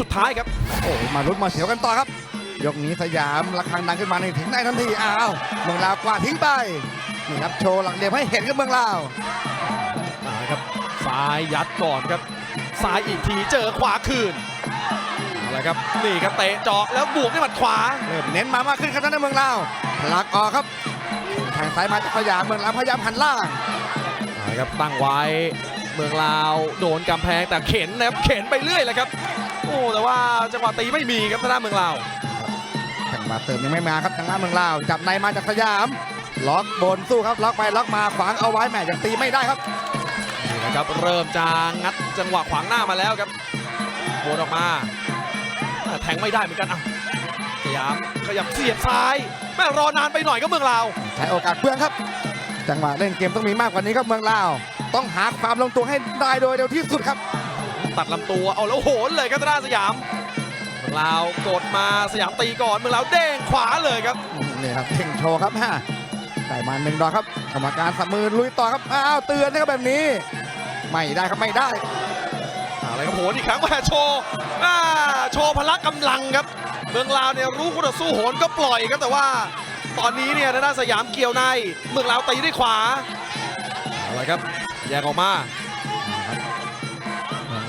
สุดท้ายครับ โอ้มาลุ้นมาเสียวกันต่อครับ ยกนี้สยามระฆังดังขึ้นมาในถึงได้ทันทีอ้าวเมืองลาวกวาดทิ้งไปนี่ครับโชว์หลังเหลี่ยมให้เห็นกับเมืองลาวเอาละครับซ้ายยัดก่อนครับซ้ายอีกทีเจอขวาคืนเอาละครับนี่ครับเตะเจาะแล้วบวกด้วยหมัดขวาเริ่มเน้นมามากขึ้นครับท่านในเมืองลาวหลักออกครับทางซ้ายมาจากสยามเมืองลาวพยายามหันล่างเอาละครับตั้งไว้เมืองลาวโดนกำแพงแต่เข็นนะครับเข็นไปเรื่อยเลยครับโอ้แต่ว่าจังหวะตีไม่มีครับทางด้านเมืองลาวจังหวะเติมยังไม่มาครับทางด้านเมืองลาวจับในมาจากสยาม ล็อกบนสู้ครับล็อกไปล็อกมาขวางเอาไว้แหม่ยังตีไม่ได้ครับนี่นะครับเริ่มจะงัดจังหวะขวางหน้ามาแล้วครับวนออกมาอ่าแทงไม่ได้เหมือนกันอะสยามขยับเสียบซ้ายแม่รอนานไปหน่อยก็เมืองลาวใช้โอกาสเพื่องครับ จังหวะเล่นเกมต้องมีมากกว่านี้ครับเมืองลาว ต้องหาความลงตัวให้ได้โดยเร็วที่สุดครับ ตัดลำตัวเอาแล้วโหนเลยครับทางด้านสยามเมืองลาวกดมาสยามตีก่อนเมืองลาวเด้งขวาเลยครับนี่ครับเข่งโชว์ครับฮะได้มาหนึ่งดอกครับกรรมการสับมือลุยต่อครับอ้าวเตือนนะครับแบบนี้ ไม่ได้ครับไม่ได้อะไรครับโหนอีกครั้งมาโชว์อ่าโชว์พละกำลังครับ เมืองลาวเนี่ยรู้คู่ต่อสู้โหนก็ปล่อยครับแต่ว่า ตอนนี้เนี่ยทางด้านสยามเกี่ยวในเมืองลาวตีด้วยขวาเอาละครับแยกออกมา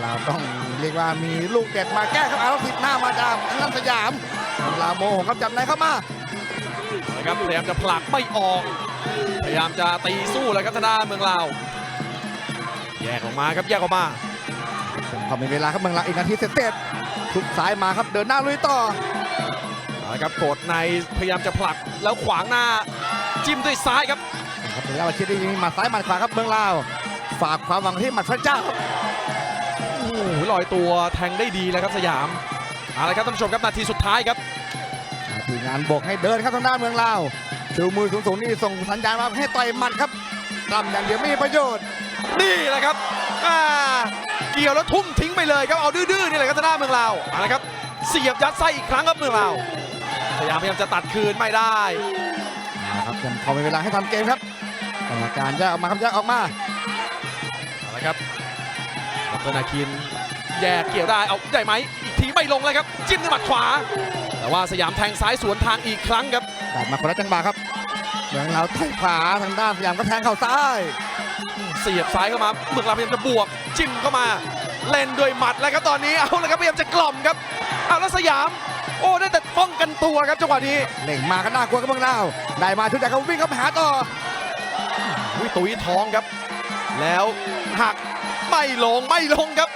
เมืองลาวต้องเรียกว่ามีลูกเด็ดมาแก้ครับเอาแล้วผิดหน้ามาจากทางด้านสยามเมืองลาวโมโหครับจับในเข้ามานะครับพยายามจะผลักไม่ออก พยายามจะตีสู้แล้วครับทางด้านเมืองลาว แยกออกมาครับแยกออกมาพอมีเวลาครับเมืองลาวอีกนาทีเสร็จๆทุบซ้ายมาครับเดินหน้าลุยต่อเอาละครับกดในพยายามจะผลักแล้วขวางหน้าจิ้มด้วยซ้ายครับครับเมืองลาวอาชิดได้ยิงหมัดซ้ายหมัดขวาครับเมืองลาว ฝากความหวังที่หมัดพระเจ้าครับโอ้โหลอยตัวแทงได้ดีแล้วครับสยามเอาละครับท่านผู้ชมครับนาทีสุดท้ายครับทีมงานโบกให้เดินครับทางด้านเมืองลาวชูมือสูงๆนี่ส่งสัญญาณมาให้ต่อยหมัดครับกล้ำอย่างเดียวไม่มีประโยชน์ นี่แหละครับอ่าเกี่ยวแล้วทุ่มทิ้งไปเลยครับเอาดื้อๆนี่แหละครับทางด้านเมืองลาวเอาละครับเสียบยัดไส้อีกครั้งครับเมืองลาวสยามพยายามจะตัดคืนไม่ได้นะครับยังพอมีเวลาให้ทำเกมครับกรรมการแยกออกมาครับแยกออกมาเอาละครับ ดรนาคิน แยกเกี่ยวได้เอาได้ไหมอีกทีไม่ลงเลยครับ จิ้มด้วยหมัดขวา แต่ว่าสยามแทงซ้ายสวนทางอีกครั้งครับตัดมาคนละจังหวะครับเมืองลาวแทงขวาทางด้านสยามก็แทงเข่าซ้ายเสียบซ้ายเข้ามาเมืองลาวพยายามจะบวก จิ้มเข้ามา เล่นด้วยหมัดแล้วครับตอนนี้เอาละครับพยายามจะกล่อมครับเอาแล้วสยามโอ้ได้แต่ป้องกันตัวครับจังหวะนี้เล่งมาก็น่ากลัวกับเมืองลาวได้มาชุดใหญ่เขาวิ่งเข้าไปหาต่อวิตุยท้องครับ แล้วหักไม่ลงไม่ลงครับ